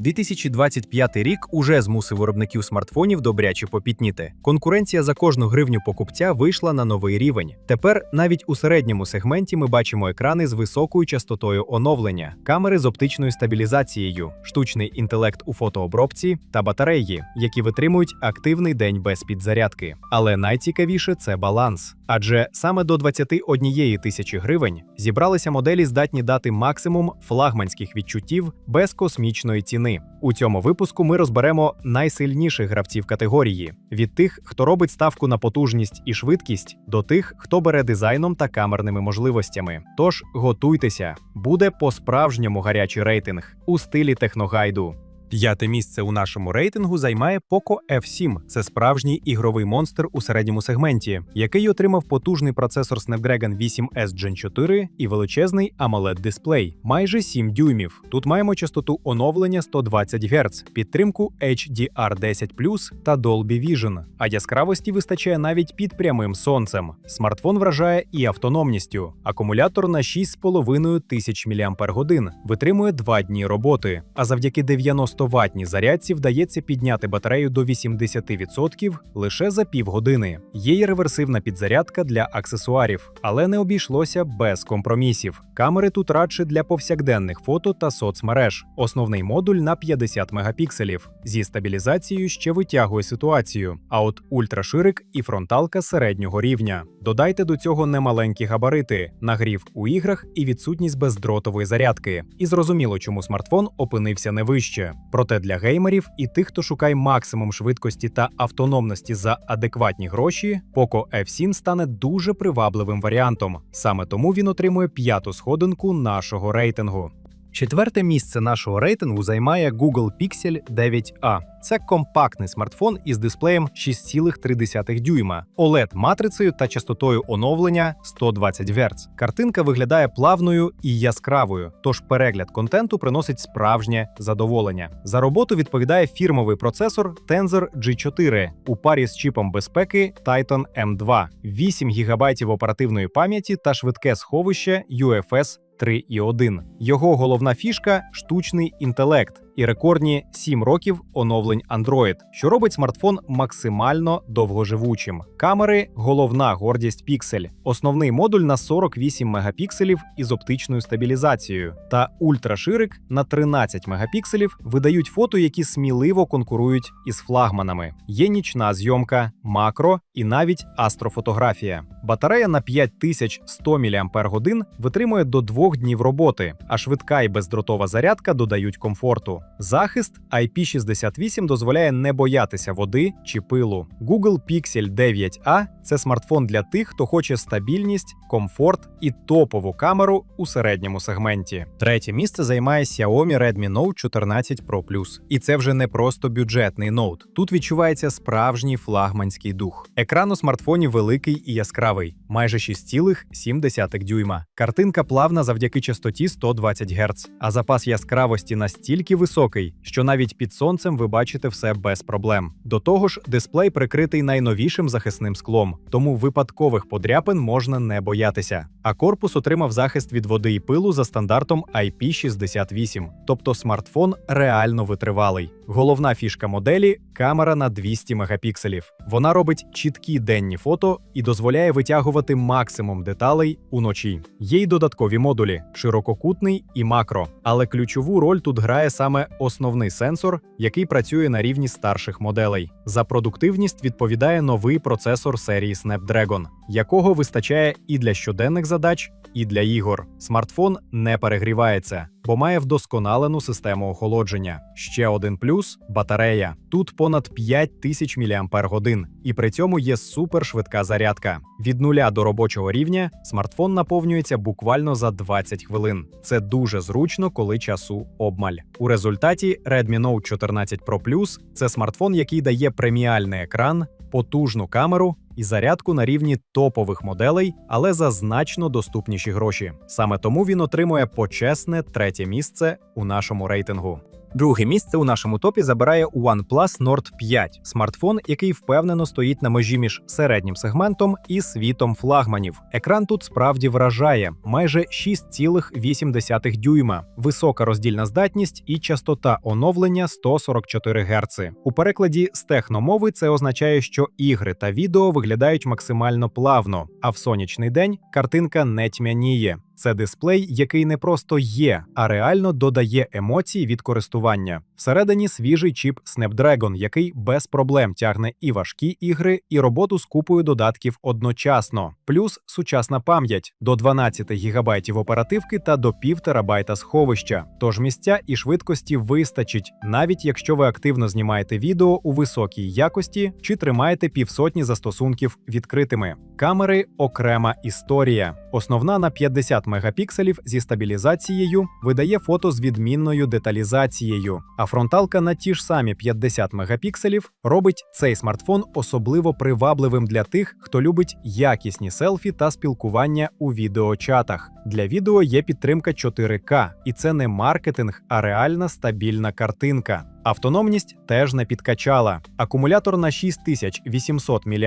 2025 рік уже змусив виробників смартфонів добряче попітніти. Конкуренція за кожну гривню покупця вийшла на новий рівень. Тепер навіть у середньому сегменті ми бачимо екрани з високою частотою оновлення, камери з оптичною стабілізацією, штучний інтелект у фотообробці та батареї, які витримують активний день без підзарядки. Але найцікавіше це баланс. Адже саме до 21 тисячі гривень зібралися моделі, здатні дати максимум флагманських відчуттів без космічної ціни. У цьому випуску ми розберемо найсильніших гравців категорії: від тих, хто робить ставку на потужність і швидкість, до тих, хто бере дизайном та камерними можливостями. Тож готуйтеся, буде по-справжньому гарячий рейтинг у стилі техногайду. П'яте місце у нашому рейтингу займає Poco F7. Це справжній ігровий монстр у середньому сегменті, який отримав потужний процесор Snapdragon 8S Gen 4 і величезний amoled дисплей майже 7 дюймів. Тут маємо частоту оновлення 120 Гц, підтримку HDR10 та Dolby Vision, а яскравості вистачає навіть під прямим сонцем. Смартфон вражає і автономністю. Акумулятор на 6,5 тисяч мАч витримує 2 дні роботи, а завдяки 90 100-ваттній зарядці вдається підняти батарею до 80% лише за півгодини. Є й реверсивна підзарядка для аксесуарів, але не обійшлося без компромісів. Камери тут радше для повсякденних фото та соцмереж. Основний модуль на 50 мегапікселів. Зі стабілізацією ще витягує ситуацію. А от ультраширик і фронталка середнього рівня. Додайте до цього немаленькі габарити, нагрів у іграх і відсутність бездротової зарядки. І зрозуміло, чому смартфон опинився не вище. Проте для геймерів і тих, хто шукає максимум швидкості та автономності за адекватні гроші, Poco F7 стане дуже привабливим варіантом. Саме тому він отримує п'яту сходинку нашого рейтингу. Четверте місце нашого рейтингу займає Google Pixel 9a. Це компактний смартфон із дисплеєм 6,3 дюйма, oled матрицею та частотою оновлення 120 Гц. Картинка виглядає плавною і яскравою, тож перегляд контенту приносить справжнє задоволення. За роботу відповідає фірмовий процесор Tensor G4 у парі з чіпом безпеки Titan M2, 8 ГБ оперативної пам'яті та швидке сховище UFS 3.1. Його головна фішка штучний інтелект і рекордні 7 років оновлень Android, що робить смартфон максимально довгоживучим. Камери головна гордість Pixel, основний модуль на 48 мегапікселів із оптичною стабілізацією, та ультраширик на 13 мегапікселів видають фото, які сміливо конкурують із флагманами. Є нічна зйомка, макро і навіть астрофотографія. Батарея на 5100 мАч витримує до двох днів роботи, а швидка і бездротова зарядка додають комфорту. Захист IP68 дозволяє не боятися води чи пилу. Google Pixel 9a це смартфон для тих, хто хоче стабільність, комфорт і топову камеру у середньому сегменті. Третє місце займає Xiaomi Redmi Note 14 Pro Plus. І це вже не просто бюджетний ноут. Тут відчувається справжній флагманський дух. Екран у смартфоні великий і яскравий, майже 6,7 дюйма. Картинка плавна завдяки частоті 120 Гц, а запас яскравості настільки високий, що навіть під сонцем ви бачите все без проблем. До того ж, дисплей прикритий найновішим захисним склом, тому випадкових подряпин можна не боятися. А корпус отримав захист від води і пилу за стандартом IP68, тобто смартфон реально витривалий. Головна фішка моделі камера на 200 мегапікселів. Вона робить чіткі денні фото і дозволяє витягувати максимум деталей уночі. Є й додаткові модулі ширококутний і макро. Але ключову роль тут грає саме основний сенсор, який працює на рівні старших моделей. За продуктивність відповідає новий процесор серії Snapdragon, якого вистачає і для щоденних задач, і для ігор. Смартфон не перегрівається, бо має вдосконалену систему охолодження. Ще один плюс батарея. Тут понад 5000 мАч, і при цьому є супершвидка зарядка. Від нуля до робочого рівня смартфон наповнюється буквально за 20 хвилин. Це дуже зручно, коли часу обмаль. У результаті Redmi Note 14 Pro Plus – це смартфон, який дає преміальний екран, потужну камеру і зарядку на рівні топових моделей, але за значно доступніші гроші. Саме тому він отримує почесне третє місце у нашому рейтингу. Друге місце у нашому топі забирає OnePlus Nord 5 – смартфон, який впевнено стоїть на межі між середнім сегментом і світом флагманів. Екран тут справді вражає майже 6,8 дюйма, висока роздільна здатність і частота оновлення 144 Гц. У перекладі з техномови це означає, що ігри та відео виглядають максимально плавно, а в сонячний день картинка не тьмяніє. Це дисплей, який не просто є, а реально додає емоцій від користування. Всередині свіжий чіп Snapdragon, який без проблем тягне і важкі ігри, і роботу з купою додатків одночасно, плюс сучасна пам'ять до 12 ГБ оперативки та до 1,5 терабайта сховища. Тож місця і швидкості вистачить, навіть якщо ви активно знімаєте відео у високій якості чи тримаєте півсотні застосунків відкритими. Камери окрема історія. Основна на 50 мегапікселів зі стабілізацією видає фото з відмінною деталізацією, фронталка на ті ж самі 50 мегапікселів робить цей смартфон особливо привабливим для тих, хто любить якісні селфі та спілкування у відеочатах. Для відео є підтримка 4К, і це не маркетинг, а реальна стабільна картинка. Автономність теж не підкачала. Акумулятор на 6800 мАч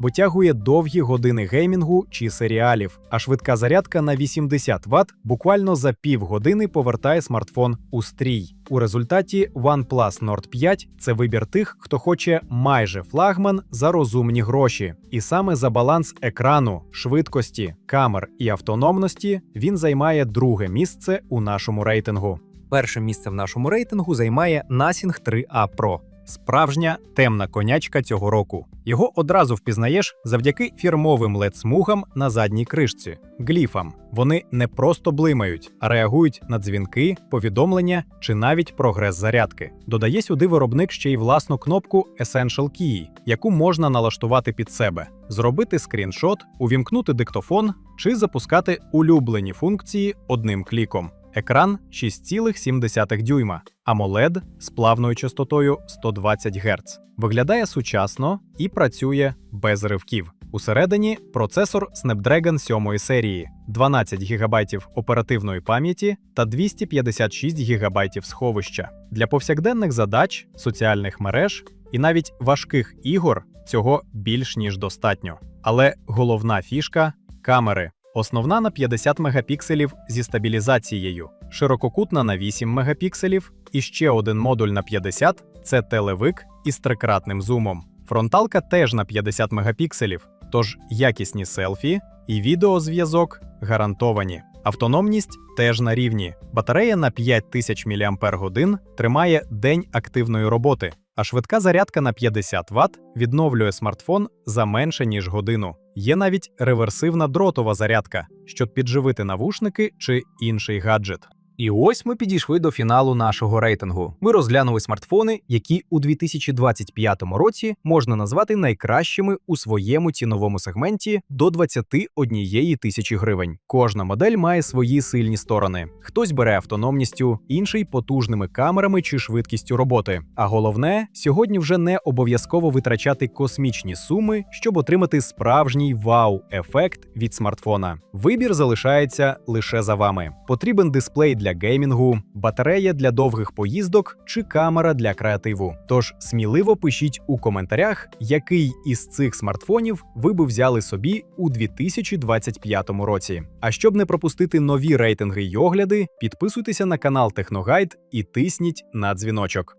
витягує довгі години геймінгу чи серіалів, а швидка зарядка на 80 Вт буквально за півгодини повертає смартфон у стрій. У результаті OnePlus Nord 5 – це вибір тих, хто хоче майже флагман за розумні гроші. І саме за баланс екрану, швидкості, камер і автономності він займає друге місце у нашому рейтингу. Перше місце в нашому рейтингу займає Nothing 3A Pro. Справжня темна конячка цього року. Його одразу впізнаєш завдяки фірмовим LED-смугам на задній кришці гліфам. Вони не просто блимають, а реагують на дзвінки, повідомлення чи навіть прогрес зарядки. Додає сюди виробник ще й власну кнопку Essential Key, яку можна налаштувати під себе, зробити скріншот, увімкнути диктофон чи запускати улюблені функції одним кліком. Екран 6,7 дюйма, AMOLED з плавною частотою 120 Гц. Виглядає сучасно і працює без ривків. Усередині процесор Snapdragon 7 серії, 12 ГБ оперативної пам'яті та 256 ГБ сховища. Для повсякденних задач, соціальних мереж і навіть важких ігор цього більш ніж достатньо. Але головна фішка камери. Основна на 50 мегапікселів зі стабілізацією, ширококутна на 8 мегапікселів і ще один модуль на 50 це телевик із трикратним зумом. Фронталка теж на 50 мегапікселів, тож якісні селфі і відеозв'язок гарантовані. Автономність теж на рівні. Батарея на 5000 мАч тримає день активної роботи, а швидка зарядка на 50 Вт відновлює смартфон за менше ніж годину. Є навіть реверсивна дротова зарядка, щоб підживити навушники чи інший гаджет. І ось ми підійшли до фіналу нашого рейтингу. Ми розглянули смартфони, які у 2025 році можна назвати найкращими у своєму ціновому сегменті до 21 тисячі гривень. Кожна модель має свої сильні сторони. Хтось бере автономністю, інший потужними камерами чи швидкістю роботи. А головне, сьогодні вже не обов'язково витрачати космічні суми, щоб отримати справжній вау-ефект від смартфона. Вибір залишається лише за вами. Потрібен дисплей для геймінгу, батарея для довгих поїздок чи камера для креативу. Тож сміливо пишіть у коментарях, який із цих смартфонів ви би взяли собі у 2025 році. А щоб не пропустити нові рейтинги й огляди, підписуйтеся на канал Техногайд і тисніть на дзвіночок.